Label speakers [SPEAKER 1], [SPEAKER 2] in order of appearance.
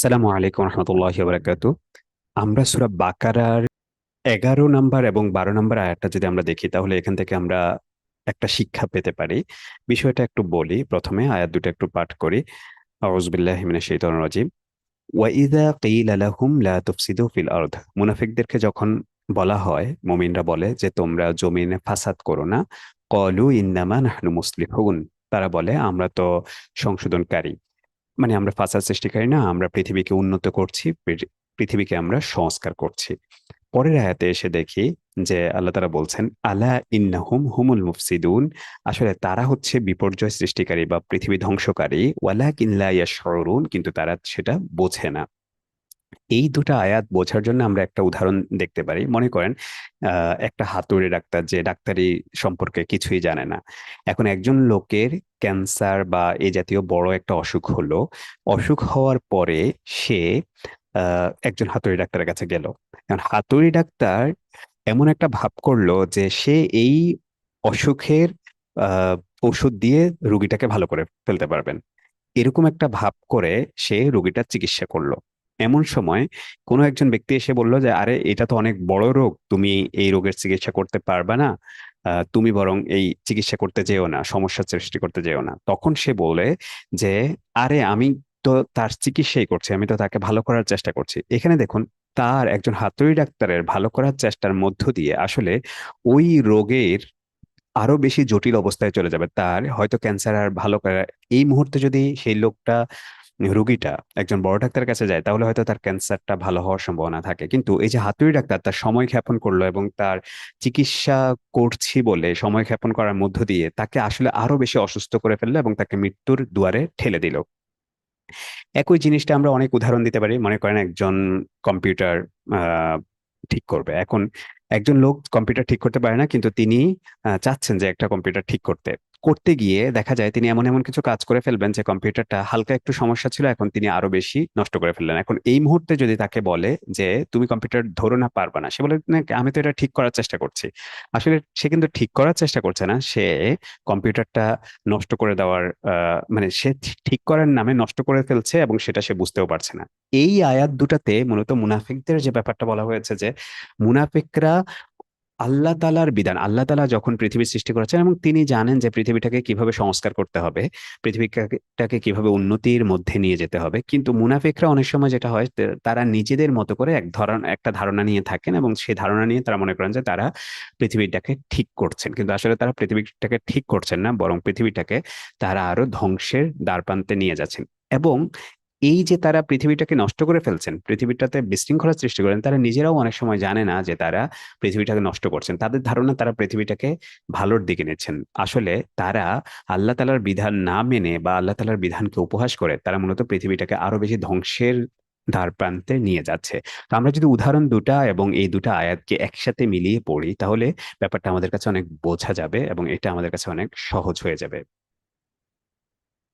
[SPEAKER 1] আসসালামু আলাইকুম রহমতুল্লাহ বারাকাতু আমরা সূরা বাকারার এগারো নাম্বার এবং বারো নাম্বার আয়াতটা যদি আমরা দেখি, তাহলে এখান থেকে আমরা একটা শিক্ষা পেতে পারি। বিষয়টা একটু বলি। প্রথমে আয়াত দুটো একটু পাঠ করি। আউযুবিল্লাহি মিনাশ শাইতানির রাজিম। ওয়াইদা কিলা লাহুম লা ফিল আরদ। মুনাফিকদেরকে যখন বলা হয়, মুমিনরা বলে যে, তোমরা জমিনে ফাসাদ করো না। কলু ইন্নামা নাহনু মুসলিহুন। তারা বলে, আমরা তো সংশোধনকারী। মানে আমরা ফাসাদ সৃষ্টিকারী না, আমরা পৃথিবীকে উন্নত করছি পৃথিবীকে আমরা সংস্কার করছি। পরের আয়াতে এসে দেখি যে আল্লাহ তারা বলছেন, আলা ইন্নাহুম হুমুল মুফসিদুন। আসলে তারা হচ্ছে বিপর্যয় সৃষ্টিকারী বা পৃথিবী ধ্বংসকারী। ওয়ালা কিনলা ইয়া ইয়াশউরুন, কিন্তু তারা সেটা বোঝে না। এই দুটো আয়াত বোঝার জন্য আমরা একটা উদাহরণ দেখতে পারি। মনে করেন একটা হাতুড়ি ডাক্তার যে ডাক্তারি সম্পর্কে কিছুই জানে না। এখন একজন লোকের ক্যান্সার বা এই জাতীয় বড় একটা অসুখ হলো। অসুখ হওয়ার পরে সে একজন হাতুড়ি ডাক্তারের কাছে গেল। এখন হাতুড়ি ডাক্তার এমন একটা ভাব করল যে সে এই অসুখের ঔষধ দিয়ে রুগীটাকে ভালো করে ফেলতে পারবেন। এরকম একটা ভাব করে সে রুগীটার চিকিৎসা করল। এমন সময় কোনো একজন ব্যক্তি এসে বলল যে, আরে, এটা তো অনেক বড় রোগ, তুমি এই রোগের চিকিৎসা করতে পারবে না। তুমি বরং এই চিকিৎসা করতে যেও না সমস্যার সৃষ্টি করতে যেও না। তখন সে বলে যে, আরে, আমি তো তার চিকিৎসাই করছি, আমি তো তাকে ভালো করার চেষ্টা করছি। এখানে দেখুন, তার একজন হাতুড়ি ডাক্তারের ভালো করার চেষ্টার মধ্য দিয়ে আসলে ওই রোগের আরও বেশি জটিল অবস্থায় চলে যাবে। তার হয়তো ক্যান্সার আর ভালো করা এই মুহূর্তে যদি সেই লোকটা রোগীটা একজন বড় ডাক্তারের কাছে যায়, তাহলে হয়তো তার ক্যান্সারটা ভালো হওয়ার সম্ভাবনা থাকে। কিন্তু এই যে হাতুড়ি ডাক্তার, তার সময় ক্ষেপণ করল এবং তার চিকিৎসা করছি বলে সময় ক্ষেপণ করার মধ্য দিয়ে তাকে আসলে আরও বেশি অসুস্থ করে ফেলল এবং তাকে মৃত্যুর দুয়ারে ঠেলে দিল। একই জিনিসটা আমরা অনেক উদাহরণ দিতে পারি। মনে করেন একজন কম্পিউটার ঠিক করবে। এখন একজন লোক কম্পিউটার ঠিক করতে পারে না, কিন্তু তিনি চাচ্ছেন যে একটা কম্পিউটার ঠিক করতে। করতে গিয়ে দেখা যায় তিনি এমন এমন কিছু কাজ করে ফেলবেন যে কম্পিউটারটা হালকা একটু সমস্যা ছিল, এখন তিনি আরও বেশি নষ্ট করে ফেললেন। এখন এই মুহূর্তে যদি তাকে বলে যে, তুমি কম্পিউটার ধরো না, পারবে না, সে বলে আমি তো এটা ঠিক করার চেষ্টা করছি। আসলে সে কিন্তু ঠিক করার চেষ্টা করছে না। সে কম্পিউটারটা নষ্ট করে দেওয়ার মানে সে ঠিক করার নামে নষ্ট করে ফেলছে এবং সেটা সে বুঝতেও পারছে না। এই আয়াত দুটাতে মূলত মুনাফিকদের যে ব্যাপারটা বলা হয়েছে যে, মুনাফিকরা আল্লাহ তালার বিধান, আল্লাহ তালা যখন পৃথিবী সৃষ্টি করেছেন এবং তিনি জানেন যে পৃথিবীটাকে কীভাবে সংস্কার করতে হবে, পৃথিবীটাকে কীভাবে উন্নতির মধ্যে নিয়ে যেতে হবে। কিন্তু মুনাফিকরা অনেক সময় যেটা হয় তারা নিজেদের মতো করে এক ধরন, একটা ধারণা নিয়ে থাকেন এবং সেই ধারণা নিয়ে তারা মনে করেন যে তারা পৃথিবীটাকে ঠিক করছেন। কিন্তু আসলে তারা পৃথিবীটাকে ঠিক করছেন না, বরং পৃথিবীটাকে তারা আরও ধ্বংসের দ্বারপ্রান্তে নিয়ে যাচ্ছেন। এবং এই যে তারা পৃথিবীটাকে নষ্ট করে ফেলছেন, পৃথিবীটাতে বিশৃঙ্খলা সৃষ্টি করেন, তারা নিজেরাও অনেক সময় জানে না যে তারা পৃথিবীটাকে নষ্ট করছেন। তাদের ধারণা তারা পৃথিবীটাকে ভালোর দিকে নিচ্ছেন। আসলে তারা আল্লাহ তালার বিধান না মেনে বা আল্লাহ তালার বিধানকে উপহাস করে, তারা মূলত পৃথিবীটাকে আরও বেশি ধ্বংসের দ্বার প্রান্তে নিয়ে যাচ্ছে। তো আমরা যদি উদাহরণ দুটা এবং এই দুটা আয়াতকে একসাথে মিলিয়ে পড়ি, তাহলে ব্যাপারটা আমাদের কাছে অনেক বোঝা যাবে এবং এটা আমাদের কাছে অনেক সহজ হয়ে যাবে।